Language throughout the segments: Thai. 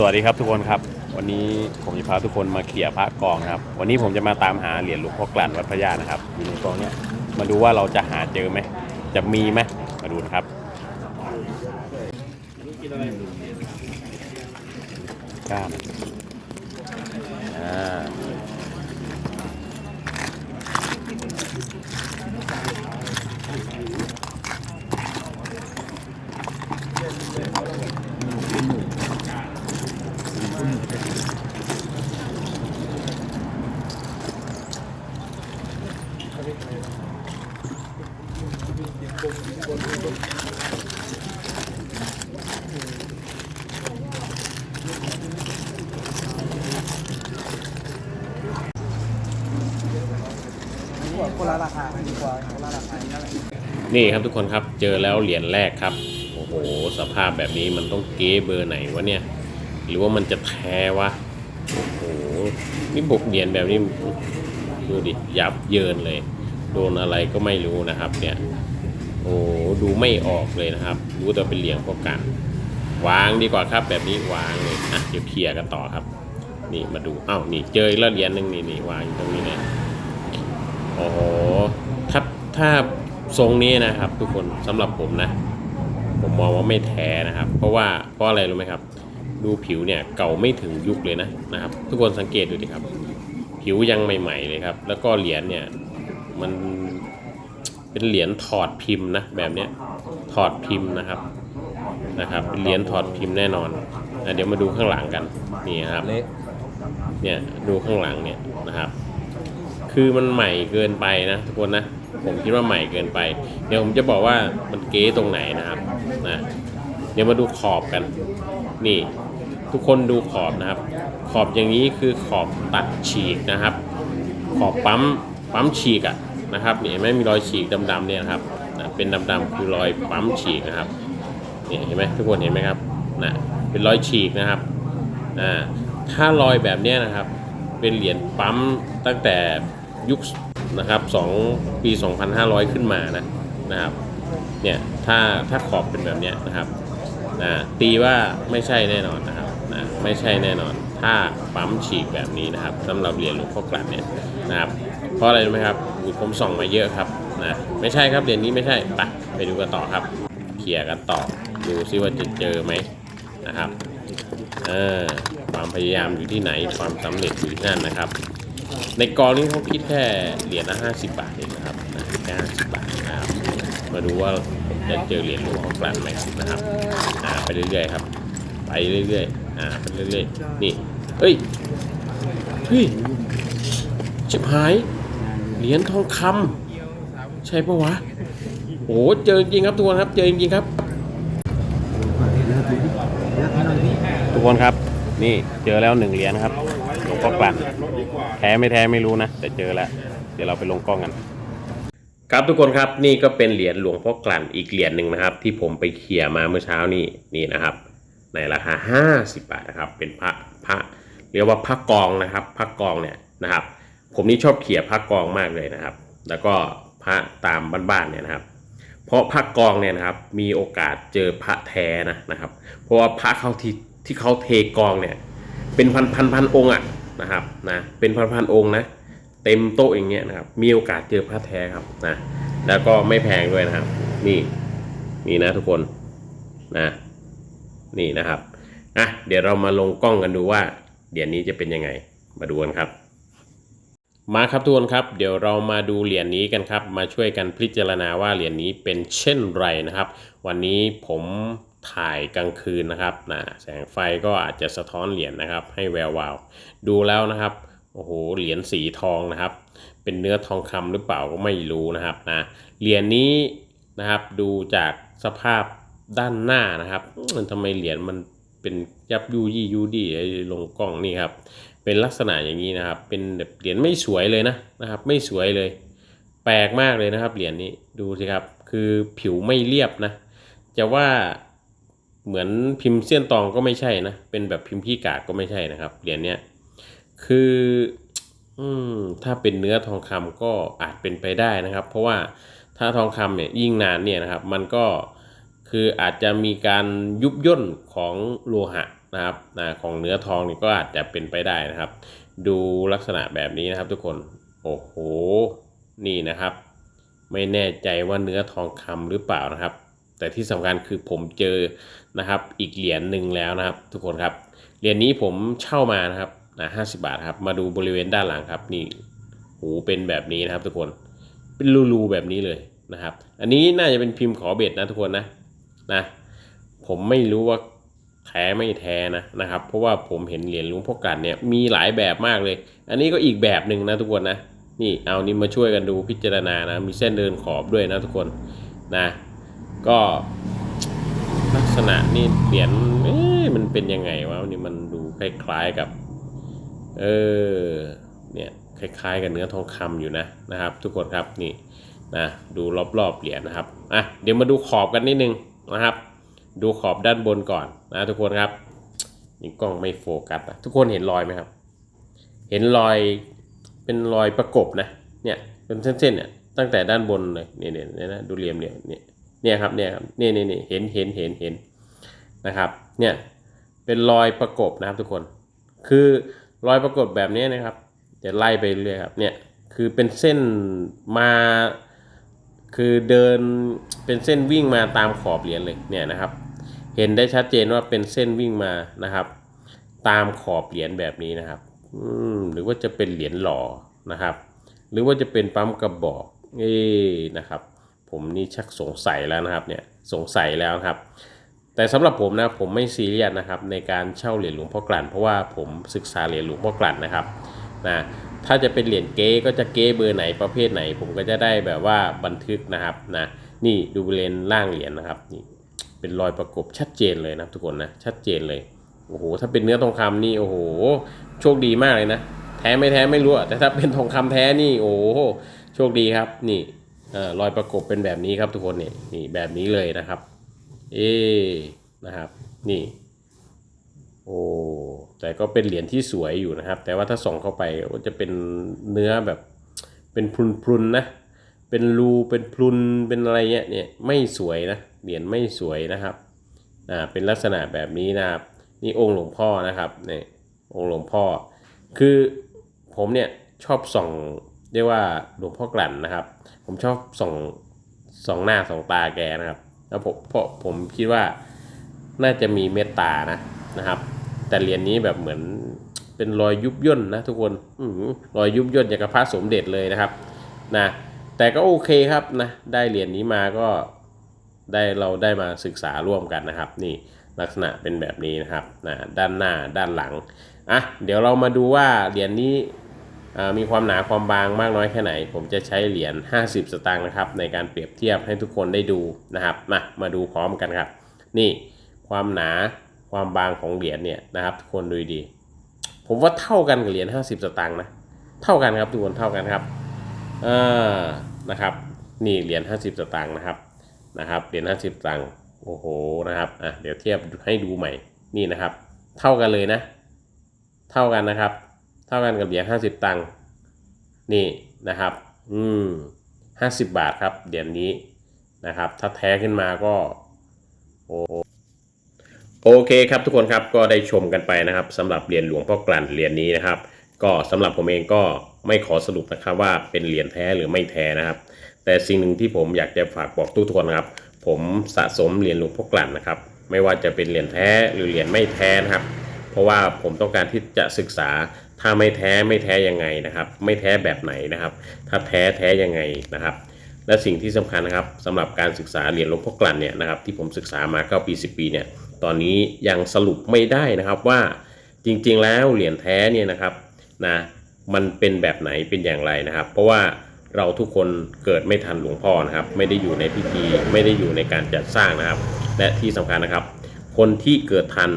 สวัสดีครับทุกคนครับ วันนี้ผมจะพาทุกคนมาเขี่ยพระกองนะครับ วันนี้ผมจะมาตามหาเหรียญหลวงพ่อกลั่นวัดพระยานะครับอยู่ในกองเนี้ยมาดูว่าเราจะหาเจอไหมจะมีไหมมาดูนะครับก้ามอ่า คนละราคาดีกว่าคนละราคานั่แหละนี่ครับทุกคนครับเจอแล้วเหรียญแรกครับ โอ้โห สภาพแบบนี้มันต้องเก๊เบอร์ไหนวะเนี่ย หรือว่ามันจะแท้วะ โอ้โห นี่บุกเหรียญแบบนี้ ดูดิ ยับเยินเลย โดนอะไรก็ไม่รู้นะครับ เนี่ย โอ้ดูไม่ออกเลยนะครับ รู้แต่เป็นเหรียญพวกกันวางดีกว่าครับ แบบนี้วางเลยอะเดี๋ยวเคลียร์กันต่อครับ นี่มาดูอ้าวนี่เจออีกแล้วเหรียญหนึ่งนี่นี่วางอยู่ตรงนี้เลย โอ้โหถ้าถ้าทรงนี้นะครับ ทุกคนสำหรับผมนะ ผมมองว่าไม่แท้นะครับ เพราะว่าเพราะอะไรรู้ไหมครับ ดูผิวเนี่ยเก่าไม่ถึงยุคเลยนะนะครับ ทุกคนสังเกตดูดิครับ ผิวยังใหม่ ๆ เลยครับ แล้วก็เหรียญเนี่ยมันเป็นเหรียญถอดพิมพ์นะแบบเนี้ยถอดพิมพ์นะครับนะครับเป็นเหรียญถอดพิมพ์แน่นอนอะเดี๋ยวมาดูข้างหลังกันนี่ครับเละเนี่ยดูข้างหลังเนี่ยนะครับ คือมันใหม่เกินไปนะทุกคนนะ ผมคิดว่าใหม่เกินไป เดี๋ยวผมจะบอกว่ามันเก๊ตรงไหนนะครับนะเดี๋ยวมาดูขอบกัน นี่ ทุกคนดูขอบนะครับ ขอบอย่างนี้คือขอบตัดฉีกนะครับ ขอบปั๊มปั๊มฉีกอะนะครับนี่เห็นไหมมีรอยฉีกดำๆเนี่ยครับนะเป็นดำๆคือรอยปั๊มฉีกนะครับเนี่ยเห็นไหมทุกคนเห็นไหมครับนะเป็นรอยฉีกนะครับอ่าถ้ารอยแบบนี้นะครับ เป็นเหรียญปั๊มตั้งแต่ ยุคนะครับ2ปี 2500 ขึ้นมานะนะครับเนี่ยถ้าถ้าขอบเป็นแบบนี้นะครับนะตีว่าไม่ใช่แน่นอนนะครับนะไม่ใช่แน่นอน ถ้าปั๊มฉีกแบบนี้นะครับสำหรับเหรียญหลวงพ่อกลั่นเนี่ยนะครับเพราะอะไรรู้ไหมครับผมส่องมาเยอะครับนะไม่ใช่ครับเหรียญนี้ไม่ใช่ไปไปดูกันต่อครับเคลียร์กันต่อดูซิว่าจะเจอไหมนะครับเออความพยายามอยู่ที่ไหนความสำเร็จอยู่ที่นั่นนะครับ ในกองนี้เขาคิดแค่เหรียญละ50บาทเองนะครับแค่50บาทนะครับ มาดูว่าจะเจอเหรียญหลวงพ่อกลั่นไหมนะครับอ่าไปเรื่อยๆครับ ไปเรื่อยๆอ่าไปเรื่อยๆนี่เฮ้ยเฮ้ยชิบหายเหรียญทองคำใช่ปะวะโอ้โหเจอจริงครับทุกคนครับ เจอจริงครับทุกคนครับ นี่เจอแล้วหนึ่งเหรียญครับ พ่อกลั่นแท้ไม่แท้ไม่รู้นะ แต่เจอแล้ว เดี๋ยวเราไปลงกล้องกัน ครับทุกคนครับนี่ก็เป็นเหรียญหลวงพ่อกลั่นอีกเหรียญหนึ่งนะครับ ที่ผมไปเขี่ยมาเมื่อเช้านี่นี่นะครับ ในราคา 50 บาทนะครับ เป็นพระพระเรียกว่าพระกองนะครับพระกองเนี่ยนะครับ ผมนี่ชอบเขี่ยพระกองมากเลยนะครับ แล้วก็พระตามบ้านๆเนี่ยนะครับเพราะพระกองเนี่ยนะครับมีโอกาสเจอพระแท้นะนะครับ เพราะว่าพระเขาที่ที่เขาเทกองเนี่ยเป็นพันพันพันองค์อะ นะครับนะเป็นพันพันองค์นะเต็มโต๊ะอย่างเงี้ยนะครับมีโอกาสเจอพระแท้ครับนะแล้วก็ไม่แพงด้วยนะครับ นี่นี่นะทุกคนนะนี่นะครับอะเดี๋ยวเรามาลงกล้องกันดูว่าเหรียญนี้จะเป็นยังไงมาดูกันครับมาครับทุกคนครับ เดี๋ยวเรามาดูเหรียญนี้กันครับ มาช่วยกันพิจารณาว่าเหรียญนี้เป็นเช่นไรนะครับ วันนี้ผม ถ่ายกลางคืนนะครับนะแสงไฟก็อาจจะสะท้อนเหรียญนะครับ ให้แวววาว ดูแล้วนะครับ โอ้โห เหรียญสีทองนะครับ เป็นเนื้อทองคำหรือเปล่าก็ไม่รู้นะครับนะ เหรียญนี้นะครับ ดูจากสภาพด้านหน้านะครับ มันทำไมเหรียญมันเป็นยับยูยี่ยูดีไอ้ลงกล้องนี่ครับ เป็นลักษณะอย่างนี้นะครับ เป็นแบบเหรียญไม่สวยเลยนะนะครับ ไม่สวยเลย แปลกมากเลยนะครับ เหรียญนี้ ดูสิครับ คือผิวไม่เรียบนะ จะว่า เหมือนพิมพ์เสี้ยนตองก็ไม่ใช่นะ เป็นแบบพิมพ์พี่กากก็ไม่ใช่นะครับ เหรียญเนี้ย คือ อืม ถ้าเป็นเนื้อทองคำก็อาจเป็นไปได้นะครับ เพราะว่าถ้าทองคำเนี่ยยิ่งนานเนี่ยนะครับ มันก็คืออาจจะมีการยุบย่นของโลหะนะครับนะของเนื้อทองนี่ก็อาจจะเป็นไปได้นะครับ ดูลักษณะแบบนี้นะครับ ทุกคน โอ้โห นี่นะครับ ไม่แน่ใจว่าเนื้อทองคำหรือเปล่านะครับ แต่ที่สำคัญคือผมเจอนะครับอีกเหรียญหนึ่งแล้วนะครับ ทุกคนครับเหรียญนี้ผมเช่ามานะครับนะห้าสิบาทครับมาดูบริเวณด้านหลังครับนี่หูเป็นแบบนี้นะครับ ทุกคนเป็นรูๆแบบนี้เลยนะครับ อันนี้น่าจะเป็นพิมพ์ขอเบ็ดนะทุกคนนะนะผมไม่รู้ว่าแท้ไม่แท้นะนะครับ เพราะว่าผมเห็นเหรียญหลวงพ่อกันเนี่ยมีหลายแบบมากเลย อันนี้ก็อีกแบบหนึ่งนะทุกคนนะนี่เอานี่มาช่วยกันดูพิจารณานะมีเส้นเดินขอบด้วยนะทุกคนนะ ก็ลักษณะนี่เหรียญเอ๊ะมันเป็นยังไงวะนี่มันดูคล้ายๆกับ เออเนี่ยคล้ายๆกับเนื้อทองคำอยู่นะนะครับ ทุกคนครับนี่นะดูรอบๆเหรียญนะครับอะเดี๋ยวมาดูขอบกันนิดนึงนะครับ ดูขอบด้านบนก่อนนะทุกคนครับนี่กล้องไม่โฟกัสอะทุกคนเห็นรอยไหมครับ เห็นรอยเป็นรอยประกบนะเนี่ยเป็นเส้นๆเนี่ยตั้งแต่ด้านบนเลยเนี่ยเนี่ยเนี่ยนะดูเหลี่ยมเนี่ยเนี่ย เนี่ยครับเนี่ยครับเนี่ยเนี่ยเนี่ยเห็นเห็นเห็นเห็นนะครับเนี่ยเป็นรอยประกบนะครับทุกคน คือรอยประกบแบบนี้นะครับจะไล่ไปเรื่อยครับเนี่ยคือเป็นเส้นมาคือเดินเป็นเส้นวิ่งมาตามขอบเหรียญเลยเนี่ยนะครับ เห็นได้ชัดเจนว่าเป็นเส้นวิ่งมานะครับ ตามขอบเหรียญแบบนี้นะครับอืมหรือว่าจะเป็นเหรียญหล่อนะครับ หรือว่าจะเป็นปั๊มกระบอกเอ้นะครับ ผมนี่ชักสงสัยแล้วนะครับเนี่ยสงสัยแล้วครับ แต่สำหรับผมนะผมไม่ซีเรียสนะครับในการเช่าเหรียญหลวงพ่อกลั่น เพราะว่าผมศึกษาเหรียญหลวงพ่อกลั่นนะครับนะถ้าจะเป็นเหรียญเก๊ก็จะเก๊เบอร์ไหนประเภทไหน ผมก็จะได้แบบว่าบันทึกนะครับนะนี่ดูบริเวณล่างเหรียญนะครับนี่เป็นรอยประกบชัดเจนเลยนะทุกคนนะชัดเจนเลยโอ้โหถ้าเป็นเนื้อทองคำนี่โอ้โหโชคดีมากเลยนะแท้ไม่แท้ไม่รู้แต่ถ้าเป็นทองคำแท้นี่โอ้โหโชคดีครับนี่ รอยประกบเป็นแบบนี้ครับทุกคนนี่นี่แบบนี้เลยนะครับ เอนะครับนี่โอ้แต่ก็เป็นเหรียญที่สวยอยู่นะครับ แต่ว่าถ้าส่องเข้าไปก็จะเป็นเนื้อแบบเป็นพรุนๆนะเป็นรูเป็นพรุนเป็นอะไรเงี้ยเนี่ยไม่สวยนะเหรียญไม่สวยนะครับอ่าเป็นลักษณะแบบนี้นะครับนี่องค์หลวงพ่อนะครับเนี่ยองค์หลวงพ่อ คือผมเนี่ยชอบส่อง เรียกว่าหลวงพ่อกลั่นนะครับ ผมชอบส่องส่องหน้าส่องตาแกนะครับ แล้วผมเพราะผมคิดว่าน่าจะมีเมตตานะนะครับ แต่เหรียญนี้แบบเหมือนเป็นรอยยุบย่นนะทุกคนอรอยยุบย่นอย่างกับพระสมเด็จเลยนะครับนะแต่ก็โอเคครับนะได้เหรียญนี้มาก็ได้เราได้มาศึกษาร่วมกันนะครับ นี่ลักษณะเป็นแบบนี้นะครับนะด้านหน้าด้านหลังอะเดี๋ยวเรามาดูว่าเหรียญนี้ มีความหนาความบางมากน้อยแค่ไหน ผมจะใช้เหรียญ 50 สตางค์นะครับ ในการเปรียบเทียบให้ทุกคนได้ดูนะครับมามาดูพร้อมกันครับ นี่ความหนาความบางของเหรียญเนี่ยนะครับ ทุกคนดูดีผมว่าเท่ากันกับเหรียญ50 สตางค์นะเท่ากันครับทุกคนเท่ากันครับอ่านะครับ นี่เหรียญ50 สตางค์นะครับนะครับเหรียญ50 สตางค์โอ้โหนะครับอะเดี๋ยวเทียบให้ดูใหม่นี่นะครับ เท่ากันเลยนะ เท่ากันนะครับ เท่ากันกับเหรียญ50ตังค์นี่นะครับ อืมห้าสิบบาทครับเหรียญนนี้นะครับ ถ้าแท้ขึ้นมาก็โอโอเคครับทุกคนครับก็ได้ชมกันไปนะครับสำหรับเหรียญหลวงพ่อกลั่นเหรียญนี้นะครับ ก็สำหรับผมเองก็ไม่ขอสรุปนะครับว่าเป็นเหรียญแท้หรือไม่แท้นะครับ แต่สิ่งหนึ่งที่ผมอยากจะฝากบอกทุกคนนะครับ ผมสะสมเหรียญหลวงพ่อกลั่นนะครับ ไม่ว่าจะเป็นเหรียญแท้หรือเหรียญไม่แท้นะครับ ราะว่าผมต้องการที่จะศึกษาถ้าไม่แท้ไม่แท้ยังไงนะครับ ไม่แท้แบบไหนนะครับ ถ้าแท้แท้ยังไงนะครับ และสิ่งที่สำคัญนะครับสำหรับการศึกษาเหรียญหลวงพ่อกลั่นเนี่ยนะครับที่ผมศึกษามา9ปี10 ปีเนี่ยตอนนี้ยังสรุปไม่ได้นะครับว่าจริงๆแล้วเหรียญแท้เนี่ยนะครับนะมันเป็นแบบไหนเป็นอย่างไรนะครับ เพราะว่าเราทุกคนเกิดไม่ทันหลวงพ่อนะครับ ไม่ได้อยู่ในพิธีไม่ได้อยู่ในการจัดสร้างนะครับ และที่สำคัญนะครับ คนที่เกิดทัน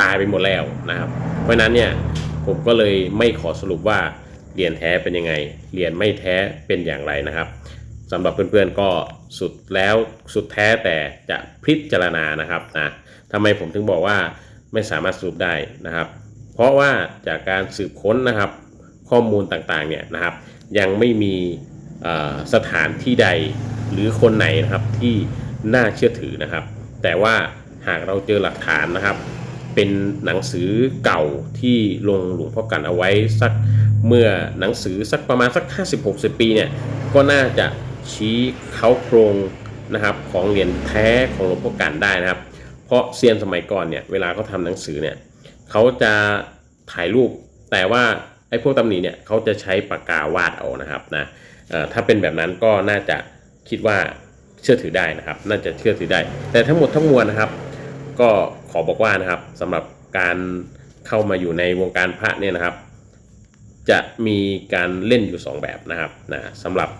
ตายไปหมดแล้วนะครับ เพราะฉะนั้นเนี่ยผมก็เลยไม่ขอสรุปว่าเหรียญแท้เป็นยังไงเหรียญไม่แท้เป็นอย่างไรนะครับสำหรับเพื่อนๆก็สุดแล้วสุดแท้แต่จะพิจารณานะครับนะทำไมผมถึงบอกว่าไม่สามารถสรุปได้นะครับ เพราะว่าจากการสืบค้นนะครับข้อมูลต่างๆเนี่ยนะครับ ยังไม่มีสถานที่ใดหรือคนไหนนะครับที่น่าเชื่อถือนะครับ แต่ว่าหากเราเจอหลักฐานนะครับ เป็นหนังสือเก่าที่ลงหลวงพ่อกันเอาไว้สักเมื่อหนังสือสักประมาณสัก 50-60 ปีเนี่ยก็น่าจะชี้เขาโครงนะครับของเหรียญแท้ของหลวงพ่อกันได้นะครับ เพราะเซียนสมัยก่อนเนี่ยเวลาเขาทำหนังสือเนี่ยเขาจะถ่ายรูปแต่ว่าไอ้พวกตำหนิเนี่ยเขาจะใช้ปากกาวาดเอานะครับนะถ้าเป็นแบบนั้นก็น่าจะคิดว่าเชื่อถือได้นะครับ น่าจะเชื่อถือได้ แต่ทั้งหมดทั้งมวลนะครับ ก็ ขอบอกว่านะครับสำหรับการเข้ามาอยู่ในวงการพระเนี่ยนะครับ จะมีการเล่นอยู่ 2 แบบนะครับนะสำหรับ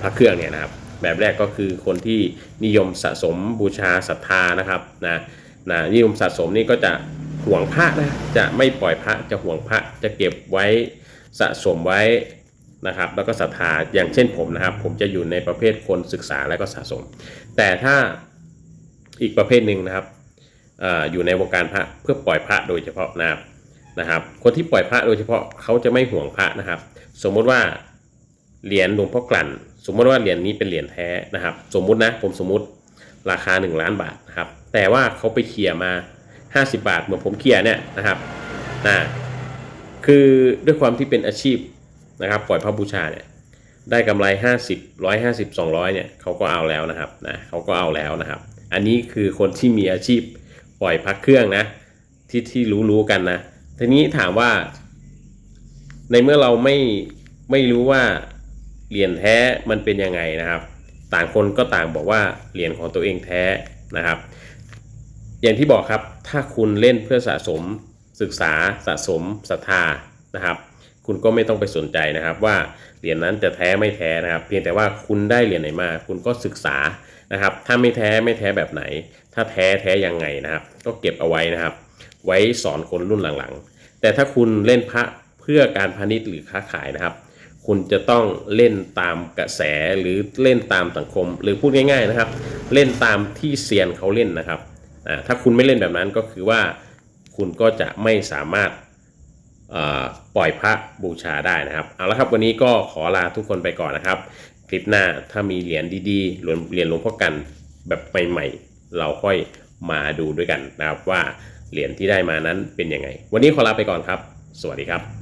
พระเครื่องเนี่ยนะครับแบบแรกก็คือคนที่นิยมสะสมบูชาศรัทธานะครับนะนะนิยมสะสมนี่ก็จะห่วงพระนะจะไม่ปล่อยพระจะห่วงพระจะเก็บไว้สะสมไว้นะครับ แล้วก็ศรัทธาอย่างเช่นผมนะครับ ผมจะอยู่ในประเภทคนศึกษาและก็สะสม แต่ถ้าอีกประเภทหนึ่งนะครับ อยู่ในวงการพระเพื่อปล่อยพระโดยเฉพาะนะครับนะครับ คนที่ปล่อยพระโดยเฉพาะเขาจะไม่ห่วงพระนะครับ สมมุติว่าเหรียญหลวงพ่อกลั่น สมมติว่าเหรียญนี้เป็นเหรียญแท้นะครับ สมมุตินะผมสมมุติราคา 1 ล้านบาทนะครับ แต่ว่าเขาไปเคลียร์มา 50 บาท เหมือนผมเคลียร์เนี่ยนะครับนะคือด้วยความที่เป็นอาชีพนะครับ ปล่อยพระบูชาเนี่ยได้กำไร 50 150 200เนี่ยเขาก็เอาแล้วนะครับนะเขาก็เอาแล้วนะครับ อันนี้คือคนที่มีอาชีพ ปล่อยพักเครื่องนะ ที่ที่รู้รู้กันนะทีนี้ถามว่า ในเมื่อเราไม่ไม่รู้ว่าเหรียญแท้มันเป็นยังไงนะครับ ต่างคนก็ต่างบอกว่าเหรียญของตัวเองแท้นะครับ อย่างที่บอกครับถ้าคุณเล่นเพื่อสะสมศึกษาสะสมศรัทธานะครับ คุณก็ไม่ต้องไปสนใจนะครับ ว่าเหรียญนั้นจะแท้ไม่แท้นะครับ เพียงแต่ว่าคุณได้เหรียญไหนมา คุณก็ศึกษานะครับ ถ้าไม่แท้ไม่แท้แบบไหน ถ้าแท้แท้ยังไงนะครับ ก็เก็บเอาไว้นะครับ ไว้สอนคนรุ่นหลังๆ แต่ถ้าคุณเล่นพระเพื่อการพาณิชย์หรือค้าขายนะครับ คุณจะต้องเล่นตามกระแสหรือเล่นตามสังคม หรือพูดง่ายๆนะครับ เล่นตามที่เซียนเขาเล่นนะครับถ้าคุณไม่เล่นแบบนั้นก็คือว่าคุณก็จะไม่สามารถ ปล่อยพระบูชาได้นะครับ เอาละครับวันนี้ก็ขอลาทุกคนไปก่อนนะครับ คลิปหน้าถ้ามีเหรียญดีๆเหรียญเหรียญหลวงพ่อกันแบบใหม่ๆเราค่อยมาดูด้วยกันนะครับว่าเหรียญที่ได้มานั้นเป็นยังไง วันนี้ขอลาไปก่อนครับ สวัสดีครับ